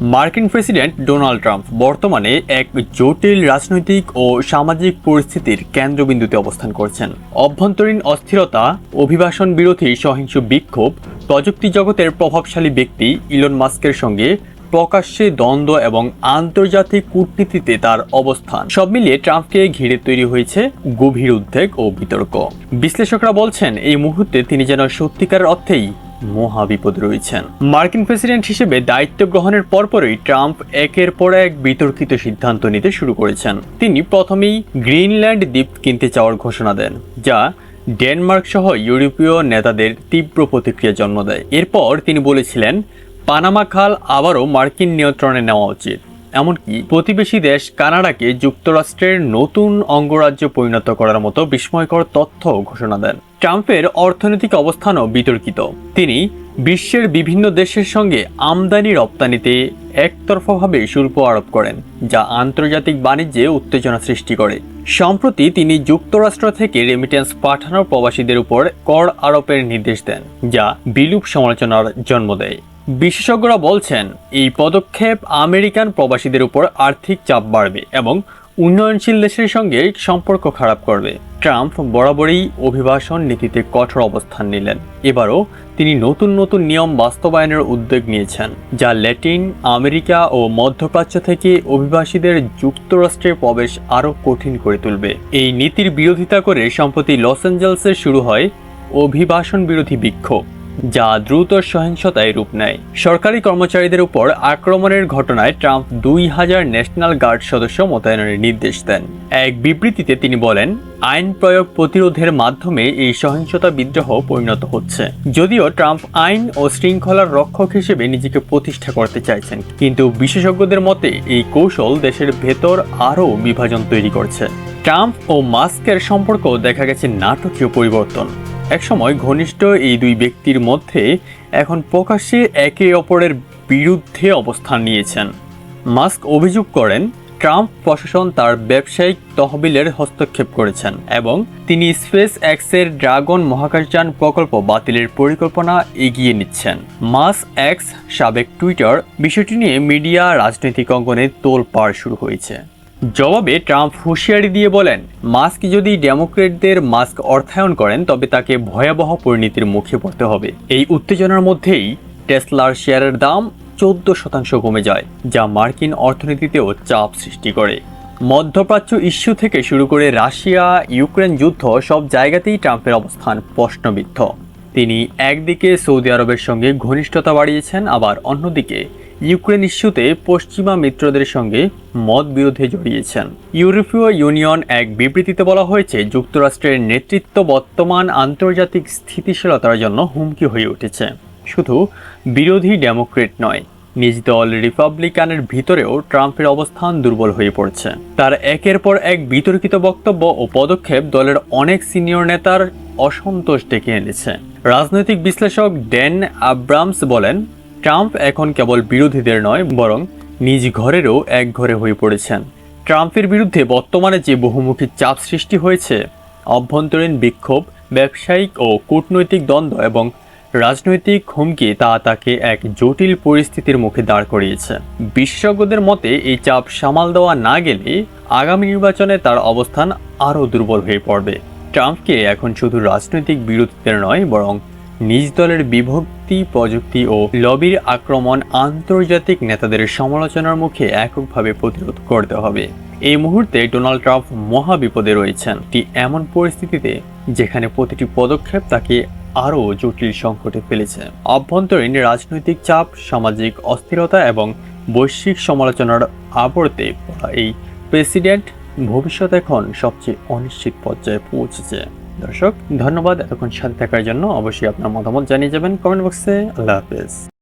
মার্কিন president Donald Trump বর্তমানে এক জটিল রাজনৈতিক ও সামাজিক পরিস্থিতির কেন্দ্রবিন্দুতে অবস্থান করছেন। অভ্যন্তরীণ অস্থিরতা, অভিবাসন বিরোধী সহিংস বিক্ষোভ, প্রযুক্তি জগতের প্রভাবশালী ব্যক্তি ইলন মাস্কের সঙ্গে প্রকাশ্যে দ্বন্দ্ব এবং আন্তর্জাতিক কূটনীতিতে তার অবস্থান। সব মিলিয়ে ট্রাম্পকে ঘিরে তৈরি হয়েছে গভীর উদ্বেগ ও বিতর্ক। বিশ্লেষকরা বলছেন, এই মুহূর্তে তিনি যেন সত্যিকারের অর্থেই মহা বিপদ রয়েছেন। মার্কিন প্রেসিডেন্ট হিসেবে দায়িত্ব গ্রহণের পরপরই ট্রাম্প একের পর এক বিতর্কিত সিদ্ধান্ত নিতে শুরু করেছেন। তিনি প্রথমেই গ্রিনল্যান্ড দ্বীপ কিনতে চাওয়ার ঘোষণা দেন, যা ডেনমার্ক সহ ইউরোপীয় নেতাদের তীব্র প্রতিক্রিয়া জন্ম দেয়। এরপর তিনি বলেছিলেন, পানামা খাল আবারও মার্কিন নিয়ন্ত্রণে নেওয়া উচিত। এমনকি প্রতিবেশী দেশ কানাডাকে যুক্তরাষ্ট্রের নতুন অঙ্গরাজ্য পরিণত করার মতো বিস্ময়কর তথ্য ঘোষণা দেন। ট্রাম্পের অর্থনৈতিক অবস্থানও বিতর্কিত। তিনি বিশ্বের বিভিন্ন দেশের সঙ্গে আমদানি রপ্তানিতে একতরফাভাবে শুল্ক আরোপ করেন, যা আন্তর্জাতিক বাণিজ্যে উত্তেজনা সৃষ্টি করে। সম্প্রতি তিনি যুক্তরাষ্ট্র থেকে রেমিটেন্স পাঠানো প্রবাসীদের উপর কর আরোপের নির্দেশ দেন, যা বিলুপ সমালোচনার জন্ম দেয়। বিশেষজ্ঞরা বলছেন, এই পদক্ষেপ আমেরিকান প্রবাসীদের উপর আর্থিক চাপ বাড়বে এবং উন্নয়নশীল দেশের সঙ্গে সম্পর্ক খারাপ করবে। ট্রাম্প বরাবরই অভিবাসন নীতিতে কঠোর অবস্থান নিলেন। এবারও তিনি নতুন নতুন নিয়ম বাস্তবায়নের উদ্যোগ নিয়েছেন, যা ল্যাটিন আমেরিকা ও মধ্যপ্রাচ্য থেকে অভিবাসীদের যুক্তরাষ্ট্রে প্রবেশ আরও কঠিন করে তুলবে। এই নীতির বিরোধিতা করে সম্প্রতি লস অ্যাঞ্জেলসে শুরু হয় অভিবাসন বিরোধী বিক্ষোভ। যা দ্রুত সহিংসতায় রূপ নেয়। সরকারি কর্মচারীদের উপর আক্রমণের ঘটনায় ট্রাম্প দুই হাজার ন্যাশনাল গার্ড সদস্য মোতায়েনের নির্দেশ দেন। এক বিবৃতিতে তিনি বলেন, আইন প্রয়োগ প্রতিরোধের মাধ্যমে এই সহিংসতা বিদ্রোহ পরিণত হচ্ছে। যদিও ট্রাম্প আইন ও শৃঙ্খলার রক্ষক হিসেবে নিজেকে প্রতিষ্ঠা করতে চাইছেন, কিন্তু বিশেষজ্ঞদের মতে এই কৌশল দেশের ভেতর আরও বিভাজন তৈরি করছে। ট্রাম্প ও মাস্কের সম্পর্ক দেখা গেছে নাটকীয় পরিবর্তন। একসময় ঘনিষ্ঠ এই দুই ব্যক্তির মধ্যে এখন প্রকাশ্যে একে অপরের বিরুদ্ধে অবস্থান নিয়েছেন। মাস্ক অভিযোগ করেন, ট্রাম্প প্রশাসন তার ব্যবসায়িক তহবিলের হস্তক্ষেপ করেছেন এবং তিনি স্পেস এক্সের ড্রাগন মহাকাশযান প্রকল্প বাতিলের পরিকল্পনা এগিয়ে নিচ্ছেন। মাস এক্স সাবেক টুইটার বিষয়টি নিয়ে মিডিয়া রাজনৈতিক অঙ্গনে তোল তোলপাড় শুরু হয়েছে। জবাবে ট্রাম্প হুঁশিয়ারি দিয়ে বলেন, মাস্ক যদি ডেমোক্রেটদের মাস্ক অর্থায়ন করেন, তবে তাকে ভয়াবহ পরিণতির মুখে পড়তে হবে। এই উত্তেজনার মধ্যেই টেসলার শেয়ারের দাম চোদ্দ শতাংশ কমে যায়, যা মার্কিন অর্থনীতিতেও চাপ সৃষ্টি করে। মধ্যপ্রাচ্য ইস্যু থেকে শুরু করে রাশিয়া, ইউক্রেন যুদ্ধ সব জায়গাতেই ট্রাম্পের অবস্থান প্রশ্নবিদ্ধ। তিনি একদিকে সৌদি আরবের সঙ্গে ঘনিষ্ঠতা বাড়িয়েছেন, আবার অন্যদিকে ইউক্রেন ইস্যুতে পশ্চিমা মিত্রদের সঙ্গে মত বিরোধে জড়িয়েছেন। ইউরোপীয় ইউনিয়ন এক বিবৃতিতে বলা হয়েছে, যুক্তরাষ্ট্রের নেতৃত্ব বর্তমান আন্তর্জাতিক স্থিতিশীলতার জন্য হুমকি হয়ে উঠেছে। শুধু বিরোধী ডেমোক্রেট নয়, নিজ দল রিপাবলিকানের ভিতরেও ট্রাম্পের অবস্থান দুর্বল হয়ে পড়ছে। তার একের পর এক বিতর্কিত বক্তব্য ও পদক্ষেপ দলের অনেক সিনিয়র নেতার অসন্তোষ ডেকে এনেছে। রাজনৈতিক বিশ্লেষক ড্যান আব্রামস বলেন ট্রাম্প এখন কেবল বিরোধীদের নয়, বরং নিজ ঘরেরও এক ঘরে হয়ে পড়েছেন। ট্রাম্পের বিরুদ্ধে বর্তমানে যে বহুমুখী চাপ সৃষ্টি হয়েছে, অভ্যন্তরীণ বিক্ষোভ, ব্যবসায়িক ও কূটনৈতিক দ্বন্দ্ব এবং রাজনৈতিক হুমকি তা তাকে এক জটিল পরিস্থিতির মুখে দাঁড় করিয়েছে। বিশেষজ্ঞদের মতে, এই চাপ সামাল দেওয়া না গেলে আগামী নির্বাচনে তার অবস্থান আরও দুর্বল হয়ে পড়বে। ট্রাম্পকে এখন শুধু রাজনৈতিক বিরোধীদের নয়, বরং নিজ দলের বিভক্তি, প্রযুক্তি ও লবির আক্রমণ আন্তর্জাতিক নেতাদের সমালোচনার মুখে এককভাবে প্রতিরোধ করতে হবে। এই মুহূর্তে ডোনাল্ড ট্রাম্প মহাবিপদে রয়েছেন। একটি এমন পরিস্থিতিতে যেখানে প্রতিটি পদক্ষেপ তাকে আরও জটিল সংকটে ফেলেছে। অভ্যন্তরীণ রাজনৈতিক চাপ, সামাজিক অস্থিরতা এবং বৈশ্বিক সমালোচনার আবর্তে এই প্রেসিডেন্ট ভবিষ্যৎ এখন সবচেয়ে অনিশ্চিত পর্যায়ে পৌঁছেছে। দর্শক, ধন্যবাদ। এতক্ষণ সাথে থাকার জন্য অবশ্যই আপনার মতামত জানিয়ে যাবেন কমেন্ট বক্সে। আল্লাহ হাফেজ।